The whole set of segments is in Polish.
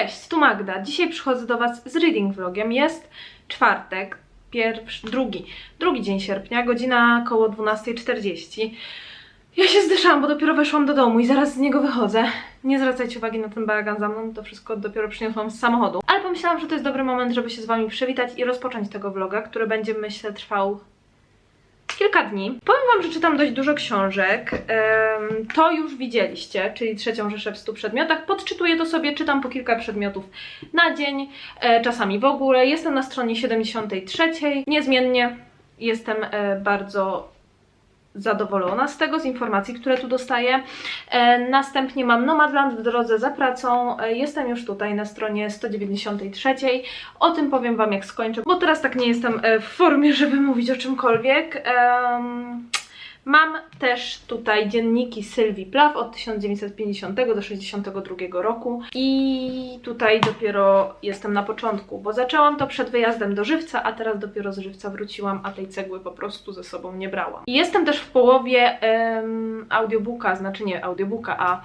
Cześć, tu Magda. Dzisiaj przychodzę do Was z reading vlogiem. Jest czwartek, pierwszy, drugi, drugi dzień sierpnia, godzina około 12.40. Ja się zdyszałam, bo dopiero weszłam do domu i zaraz z niego wychodzę. Nie zwracajcie uwagi na ten bałagan za mną, to wszystko dopiero przyniosłam z samochodu. Ale pomyślałam, że to jest dobry moment, żeby się z Wami przywitać i rozpocząć tego vloga, który będzie, myślę, trwał kilka dni. Powiem Wam, że czytam dość dużo książek. To już widzieliście, czyli trzecią rzeszę w 100 przedmiotach. Podczytuję to sobie, czytam po kilka przedmiotów na dzień, e, czasami w ogóle. Jestem na stronie 73. Niezmiennie jestem e, bardzo zadowolona z tego, z informacji, które tu dostaję. E, Następnie mam Nomadland w drodze za pracą. E, Jestem już tutaj na stronie 193. O tym powiem Wam jak skończę, bo teraz tak nie jestem e, w formie, żeby mówić o czymkolwiek. Em, Mam też tutaj dzienniki Sylwii Plath od 1950 do 62 roku i tutaj dopiero jestem na początku, bo zaczęłam to przed wyjazdem do Żywca, a teraz dopiero z Żywca wróciłam, a tej cegły po prostu ze sobą nie brałam. Jestem też w połowie em, audiobooka, znaczy nie audiobooka, a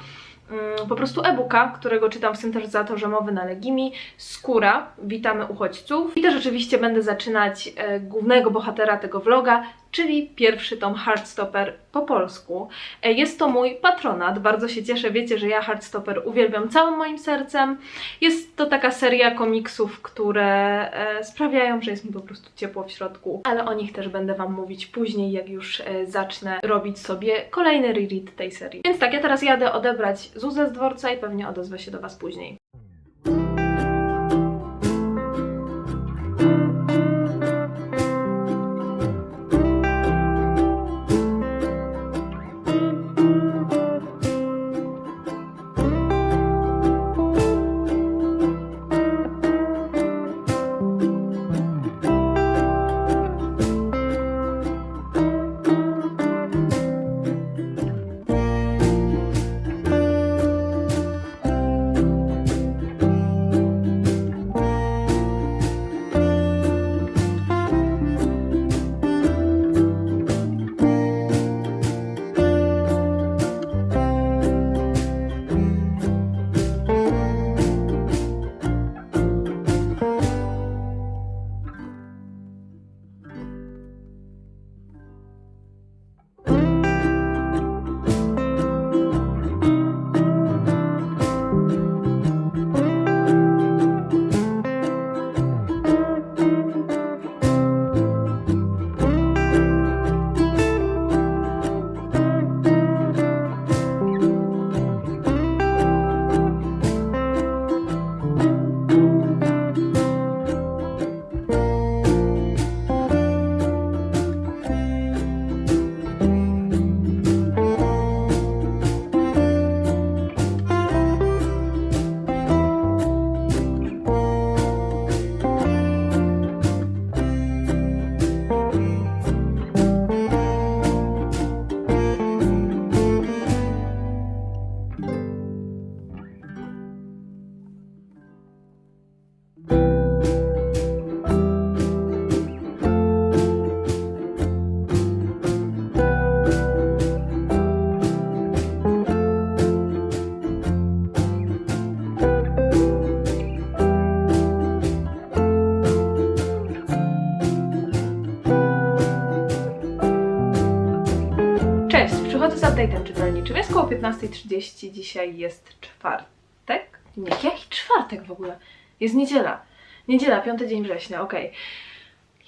mm, po prostu e-booka, którego czytam w syntezatorze mowy na Legimi, Skóra, Witamy Uchodźców. I też oczywiście będę zaczynać e, głównego bohatera tego vloga, czyli pierwszy tom Heartstopper po polsku. E, Jest to mój patronat, bardzo się cieszę, wiecie, że ja Heartstopper uwielbiam całym moim sercem. Jest to taka seria komiksów, które e, sprawiają, że jest mi po prostu ciepło w środku, ale o nich też będę Wam mówić później, jak już e, zacznę robić sobie kolejny reread tej serii. Więc tak, ja teraz jadę odebrać Zuzę z dworca i pewnie odezwę się do Was później. 19.30 dzisiaj jest czwartek. Nie, jaki czwartek w ogóle? Jest niedziela. Niedziela, piąty dzień września, okej. Okay.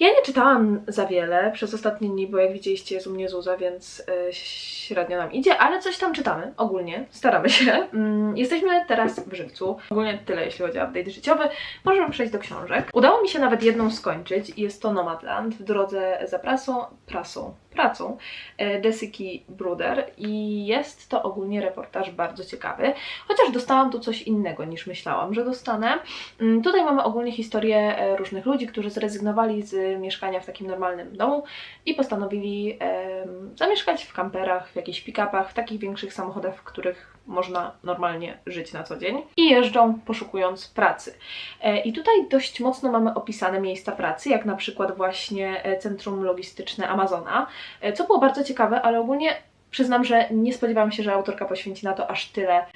Ja nie czytałam za wiele przez ostatnie dni, bo jak widzieliście jest u mnie Zuza, więc yy, średnio nam idzie, ale coś tam czytamy ogólnie, staramy się. Mm, jesteśmy teraz w żywcu. Ogólnie tyle jeśli chodzi o update życiowy. Możemy przejść do książek. Udało mi się nawet jedną skończyć i jest to Nomadland w drodze za prasą, prasą, pracą e, Jessiki Bruder i jest to ogólnie reportaż bardzo ciekawy, chociaż dostałam tu coś innego niż myślałam, że dostanę. Mm, Tutaj mamy ogólnie historię e, różnych ludzi, którzy zrezygnowali z mieszkania w takim normalnym domu i postanowili em, zamieszkać w kamperach, w jakichś pick-upach, w takich większych samochodach, w których można normalnie żyć na co dzień i jeżdżą poszukując pracy. E, I tutaj dość mocno mamy opisane miejsca pracy, jak na przykład właśnie e, centrum logistyczne Amazona, e, co było bardzo ciekawe, ale ogólnie przyznam, że nie spodziewałam się, że autorka poświęci na to aż tyle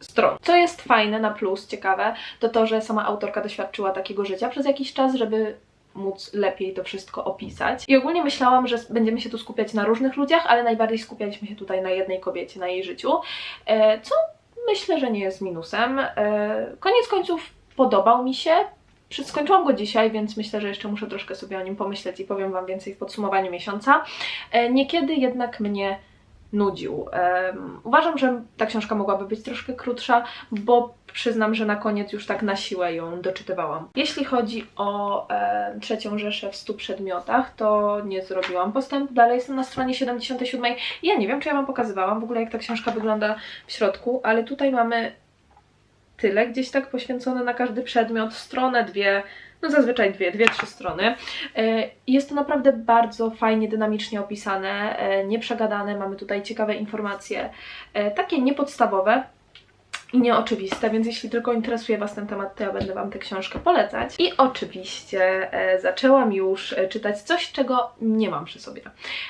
stron. Co jest fajne na plus, ciekawe, to to, że sama autorka doświadczyła takiego życia przez jakiś czas, żeby móc lepiej to wszystko opisać. I ogólnie myślałam, że będziemy się tu skupiać na różnych ludziach, ale najbardziej skupialiśmy się tutaj na jednej kobiecie, na jej życiu, e, co myślę, że nie jest minusem. E, Koniec końców podobał mi się. Skończyłam go dzisiaj, więc myślę, że jeszcze muszę troszkę sobie o nim pomyśleć i powiem Wam więcej w podsumowaniu miesiąca. E, Niekiedy jednak mnie nudził. Em, uważam, że ta książka mogłaby być troszkę krótsza, bo przyznam, że na koniec już tak na siłę ją doczytywałam. Jeśli chodzi o e, trzecią rzeszę w 100 przedmiotach, to nie zrobiłam postępu. Dalej jestem na stronie 77. Ja nie wiem, czy ja Wam pokazywałam w ogóle, jak ta książka wygląda w środku, ale tutaj mamy tyle gdzieś tak poświęcone na każdy przedmiot, stronę, dwie, no zazwyczaj dwie, dwie, trzy strony. E, Jest to naprawdę bardzo fajnie, dynamicznie opisane, e, nieprzegadane, mamy tutaj ciekawe informacje, e, takie niepodstawowe i nieoczywiste, więc jeśli tylko interesuje Was ten temat, to ja będę Wam tę książkę polecać. I oczywiście e, zaczęłam już e, czytać coś, czego nie mam przy sobie,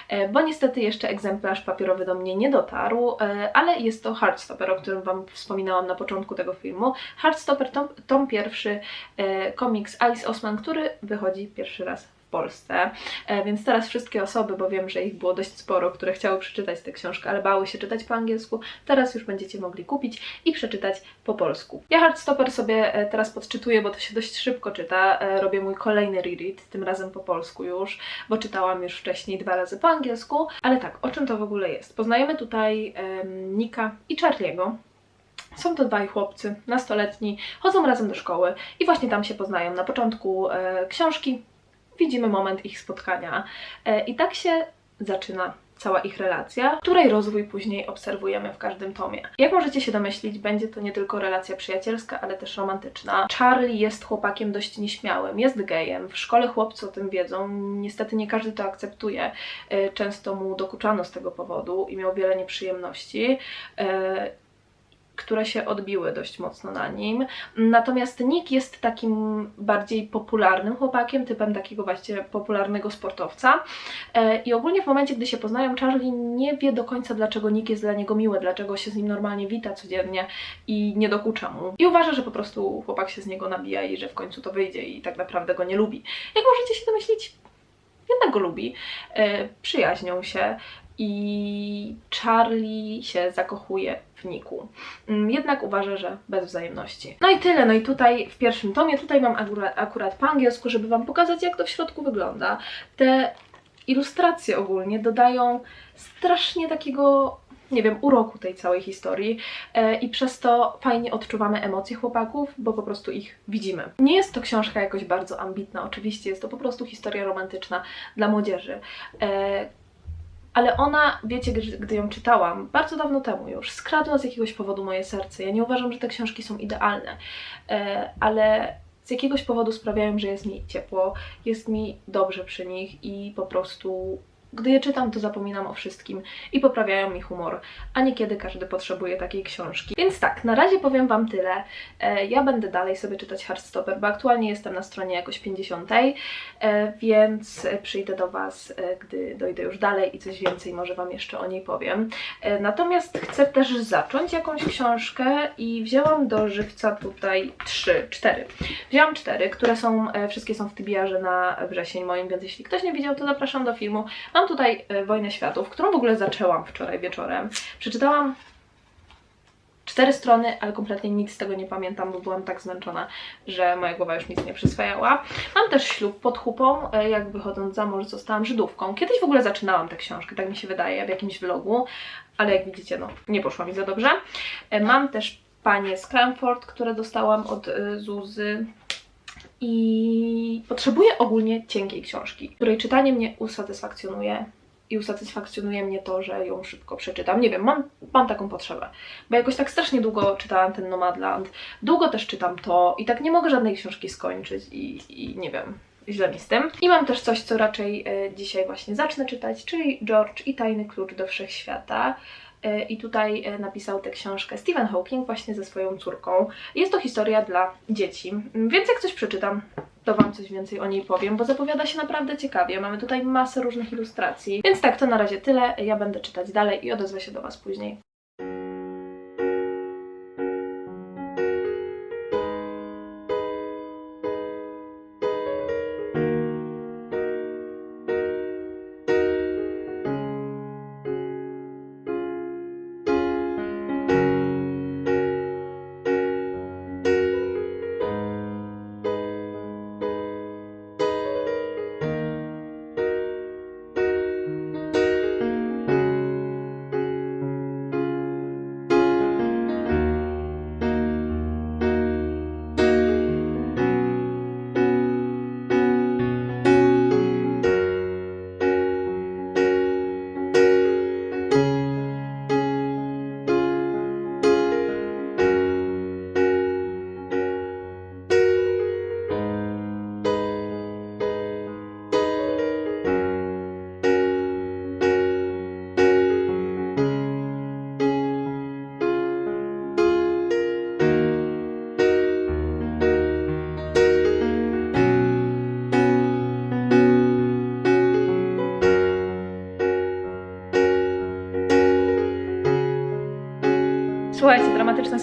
e, bo niestety jeszcze egzemplarz papierowy do mnie nie dotarł, e, ale jest to Heartstopper, o którym Wam wspominałam na początku tego filmu. Heartstopper tom, tom pierwszy, e, komiks Alice Osman, który wychodzi pierwszy raz Polsce. E, Więc teraz wszystkie osoby, bo wiem, że ich było dość sporo, które chciały przeczytać tę książkę, ale bały się czytać po angielsku, teraz już będziecie mogli kupić i przeczytać po polsku. Ja Heartstopper sobie e, teraz podczytuję, bo to się dość szybko czyta. E, Robię mój kolejny reread, tym razem po polsku już, bo czytałam już wcześniej dwa razy po angielsku. Ale tak, o czym to w ogóle jest? Poznajemy tutaj Nika i Charliego. Są to dwaj chłopcy, nastoletni, chodzą razem do szkoły i właśnie tam się poznają. Na początku e, książki widzimy moment ich spotkania e, i tak się zaczyna cała ich relacja, której rozwój później obserwujemy w każdym tomie. Jak możecie się domyślić, będzie to nie tylko relacja przyjacielska, ale też romantyczna. Charlie jest chłopakiem dość nieśmiałym, jest gejem. W szkole chłopcy o tym wiedzą. Niestety nie każdy to akceptuje. E, Często mu dokuczano z tego powodu i miał wiele nieprzyjemności. Które się odbiły dość mocno na nim. Natomiast Nick jest takim bardziej popularnym chłopakiem, typem takiego właśnie popularnego sportowca. E, I ogólnie w momencie, gdy się poznają, Charlie nie wie do końca, dlaczego Nick jest dla niego miły, dlaczego się z nim normalnie wita codziennie i nie dokucza mu. I uważa, że po prostu chłopak się z niego nabija i że w końcu to wyjdzie i tak naprawdę go nie lubi. Jak możecie się domyślić, jednak go lubi. E, Przyjaźnią się i Charlie się zakochuje Mm, Jednak uważa, że bez wzajemności. No i tyle. No i tutaj w pierwszym tomie, tutaj mam akurat, akurat po angielsku, żeby Wam pokazać, jak to w środku wygląda. Te ilustracje ogólnie dodają strasznie takiego, nie wiem, uroku tej całej historii e, i przez to fajnie odczuwamy emocje chłopaków, bo po prostu ich widzimy. Nie jest to książka jakoś bardzo ambitna, oczywiście, jest to po prostu historia romantyczna dla młodzieży. E, ale ona, wiecie, gdy, ją czytałam, bardzo dawno temu już, skradła z jakiegoś powodu moje serce. Ja nie uważam, że te książki są idealne, e, ale z jakiegoś powodu sprawiają, że jest mi ciepło, jest mi dobrze przy nich i po prostu, gdy je czytam, to zapominam o wszystkim i poprawiają mi humor, a niekiedy każdy potrzebuje takiej książki. Więc tak, na razie powiem Wam tyle. E, ja będę dalej sobie czytać Heartstopper, bo aktualnie jestem na stronie jakoś 50, e, więc przyjdę do Was, e, gdy dojdę już dalej i coś więcej może Wam jeszcze o niej powiem. E, Natomiast chcę też zacząć jakąś książkę i wzięłam do żywca tutaj trzy, cztery. Wzięłam cztery, które są, e, wszystkie są w TBR-ze na wrzesień moim, więc jeśli ktoś nie widział, to zapraszam do filmu. Mam tutaj e, Wojnę Światów, którą w ogóle zaczęłam wczoraj wieczorem. Przeczytałam cztery strony, ale kompletnie nic z tego nie pamiętam, bo byłam tak zmęczona, że moja głowa już nic nie przyswajała. Mam też ślub pod chupą, e, jak wychodząc za mąż zostałam Żydówką. Kiedyś w ogóle zaczynałam tę książkę, tak mi się wydaje, w jakimś vlogu, ale jak widzicie, no nie poszło mi za dobrze. E, Mam też Panie z Cranford, które dostałam od Zuzy. I potrzebuję ogólnie cienkiej książki, której czytanie mnie usatysfakcjonuje i usatysfakcjonuje mnie to, że ją szybko przeczytam. Nie wiem, mam, mam taką potrzebę, bo jakoś tak strasznie długo czytałam ten Nomadland, długo też czytam to i tak nie mogę żadnej książki skończyć i, i nie wiem, źle mi z tym. I mam też coś, co raczej e, dzisiaj właśnie zacznę czytać, czyli George i Tajny Klucz do Wszechświata. E, I tutaj e, napisał tę książkę Stephen Hawking właśnie ze swoją córką. Jest to historia dla dzieci, Mm, więc jak coś przeczytam, to Wam coś więcej o niej powiem, bo zapowiada się naprawdę ciekawie. Mamy tutaj masę różnych ilustracji. Więc tak, to na razie tyle. Ja będę czytać dalej i odezwę się do Was później.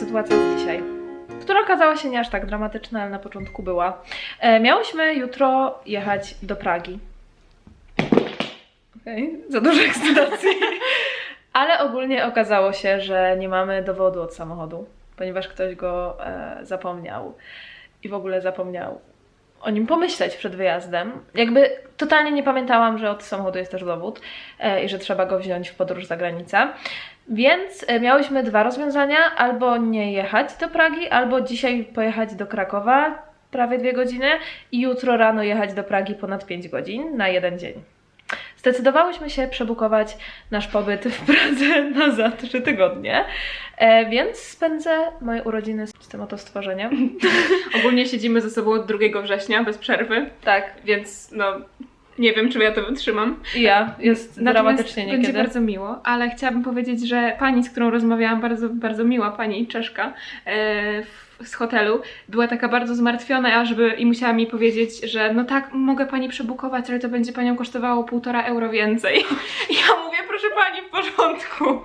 Sytuacja dzisiaj, która okazała się nie aż tak dramatyczna, ale na początku była. E, miałyśmy jutro jechać do Pragi. Okej, za dużo ekscytacji. ale ogólnie okazało się, że nie mamy dowodu od samochodu, ponieważ ktoś go e, zapomniał i w ogóle zapomniał o nim pomyśleć przed wyjazdem. Jakby totalnie nie pamiętałam, że od samochodu jest też dowód e, i że trzeba go wziąć w podróż za granicę. Więc e, miałyśmy dwa rozwiązania: albo nie jechać do Pragi, albo dzisiaj pojechać do Krakowa prawie dwie godziny i jutro rano jechać do Pragi ponad 5 godzin na jeden dzień. Zdecydowałyśmy się przebukować nasz pobyt w Pradze na za trzy tygodnie, e, więc spędzę moje urodziny z tym oto stworzeniem. Ogólnie siedzimy ze sobą od 2 września bez przerwy, Tak, więc no nie wiem, czy ja to wytrzymam. ja. Jest dramatycznie będzie niekiedy. bardzo miło, ale chciałabym powiedzieć, że pani, z którą rozmawiałam, bardzo, bardzo miła pani Czeszka e, z hotelu, była taka bardzo zmartwiona, ażby i musiała mi powiedzieć, że no tak, mogę pani przebukować, ale to będzie panią kosztowało półtora euro więcej. Ja mówię, proszę pani, w porządku.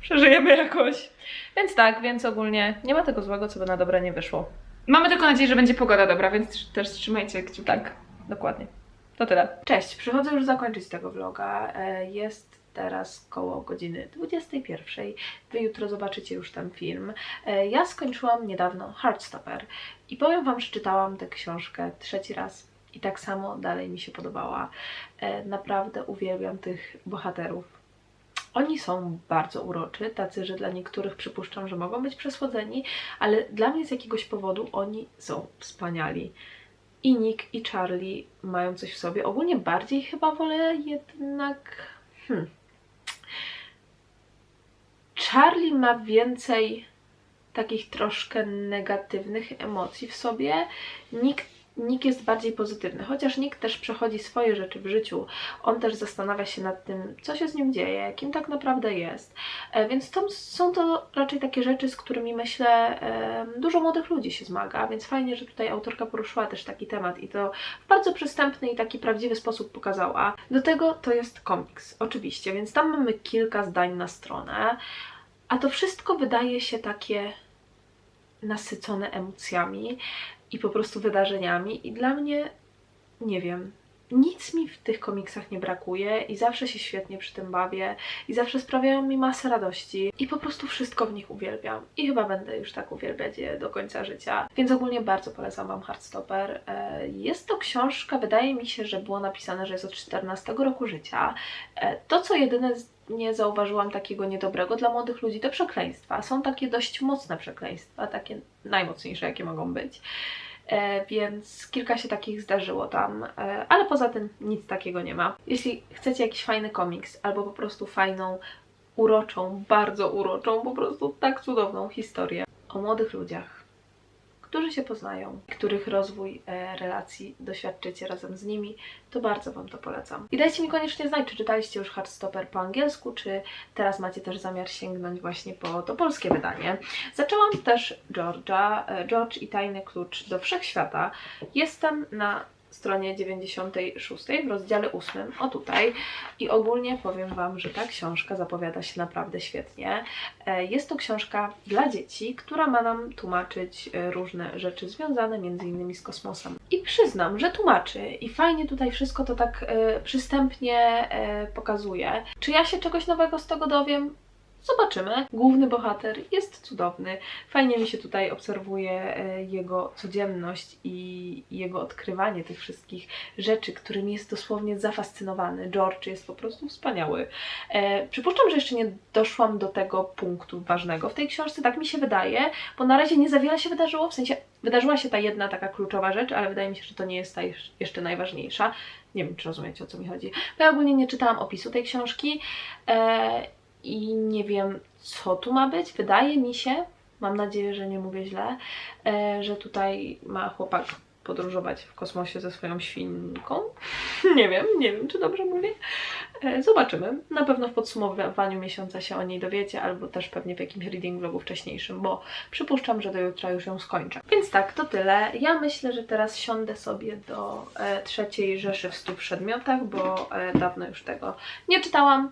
Przeżyjemy jakoś. Więc tak, więc ogólnie nie ma tego złego, co by na dobre nie wyszło. Mamy tylko nadzieję, że będzie pogoda dobra, więc też trzymajcie kciuki. Tak, dokładnie. To tyle. Cześć, przychodzę już zakończyć tego vloga. E, Jest teraz koło godziny 21. Wy jutro zobaczycie już ten film. E, Ja skończyłam niedawno Heartstopper i powiem Wam, że czytałam tę książkę trzeci raz i tak samo dalej mi się podobała. E, Naprawdę uwielbiam tych bohaterów. Oni są bardzo uroczy, tacy, że dla niektórych przypuszczam, że mogą być przesłodzeni, ale dla mnie z jakiegoś powodu oni są wspaniali. I Nick i Charlie mają coś w sobie. Ogólnie bardziej chyba wolę jednak. Hmm. Charlie ma więcej takich troszkę negatywnych emocji w sobie. Nick, Nick jest bardziej pozytywny, chociaż Nick też przechodzi swoje rzeczy w życiu. On też zastanawia się nad tym, co się z nim dzieje, kim tak naprawdę jest. E, Więc to, są to raczej takie rzeczy, z którymi myślę, dużo młodych ludzi się zmaga, więc fajnie, że tutaj autorka poruszyła też taki temat i to w bardzo przystępny i taki prawdziwy sposób pokazała. Do tego to jest komiks, oczywiście, więc tam mamy kilka zdań na stronę, a to wszystko wydaje się takie nasycone emocjami i po prostu wydarzeniami i dla mnie, nie wiem, nic mi w tych komiksach nie brakuje i zawsze się świetnie przy tym bawię i zawsze sprawiają mi masę radości i po prostu wszystko w nich uwielbiam i chyba będę już tak uwielbiać je do końca życia. Więc ogólnie bardzo polecam Wam Heartstopper. E, Jest to książka, wydaje mi się, że było napisane, że jest od 14 roku życia. E, To, co jedyne nie zauważyłam takiego niedobrego dla młodych ludzi, to przekleństwa. Są takie dość mocne przekleństwa, takie najmocniejsze, jakie mogą być. E, więc kilka się takich zdarzyło tam, e, ale poza tym nic takiego nie ma. Jeśli chcecie jakiś fajny komiks albo po prostu fajną, uroczą, bardzo uroczą, po prostu tak cudowną historię o młodych ludziach, którzy się poznają, których rozwój e, relacji doświadczycie razem z nimi, to bardzo Wam to polecam. I dajcie mi koniecznie znać, czy czytaliście już Heartstopper po angielsku, czy teraz macie też zamiar sięgnąć właśnie po to polskie wydanie. Zaczęłam też George'a, e, George i tajny klucz do wszechświata. Jestem na stronie 96 w rozdziale 8, o tutaj. I ogólnie powiem Wam, że ta książka zapowiada się naprawdę świetnie. E, Jest to książka dla dzieci, która ma nam tłumaczyć e, różne rzeczy związane innymi z kosmosem. I przyznam, że tłumaczy i fajnie tutaj wszystko to tak e, przystępnie pokazuje. Czy ja się czegoś nowego z tego dowiem? Zobaczymy. Główny bohater jest cudowny. Fajnie mi się tutaj obserwuje e, jego codzienność i jego odkrywanie tych wszystkich rzeczy, którymi jest dosłownie zafascynowany. George jest po prostu wspaniały. E, przypuszczam, że jeszcze nie doszłam do tego punktu ważnego w tej książce, tak mi się wydaje, bo na razie nie za wiele się wydarzyło, w sensie wydarzyła się ta jedna taka kluczowa rzecz, ale wydaje mi się, że to nie jest ta jeszcze najważniejsza. Nie wiem, czy rozumiecie, o co mi chodzi. Bo ja ogólnie nie czytałam opisu tej książki e, i nie wiem, co tu ma być. Wydaje mi się, mam nadzieję, że nie mówię źle, e, że tutaj ma chłopak podróżować w kosmosie ze swoją świnką. nie wiem, nie wiem, czy dobrze mówię. E, Zobaczymy. Na pewno w podsumowaniu miesiąca się o niej dowiecie, albo też pewnie w jakimś reading vlogu wcześniejszym, bo przypuszczam, że do jutra już ją skończę. Więc tak, to tyle. Ja myślę, że teraz siądę sobie do e, trzeciej rzeszy w stu przedmiotach, bo dawno już tego nie czytałam.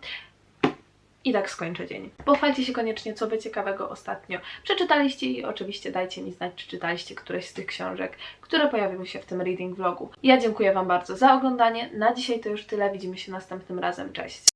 I tak skończę dzień. Pochwalcie się koniecznie, co wy ciekawego ostatnio przeczytaliście i oczywiście dajcie mi znać, czy czytaliście któreś z tych książek, które pojawiły się w tym reading vlogu. Ja dziękuję Wam bardzo za oglądanie. Na dzisiaj to już tyle. Widzimy się następnym razem. Cześć!